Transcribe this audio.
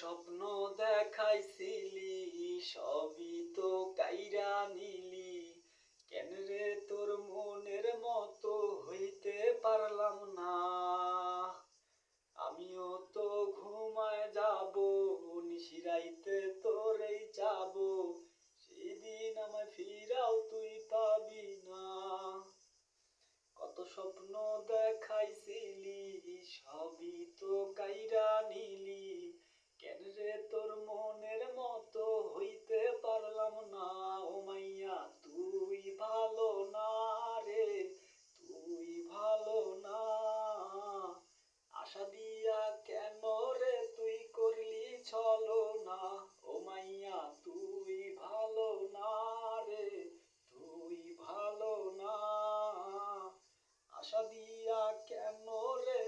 স্বপ্ন দেখাইছিলি, সবই তো কাইরা নিলি। কেন রে তোর মনের মতো হইতে পারলাম না? আমিও তো ঘুমায় যাব, নিশিরাইতে তোরেই যাব সেদিন আমায় ফিরাও তুই পাবি না। কত স্বপ্ন দেখ কেন রে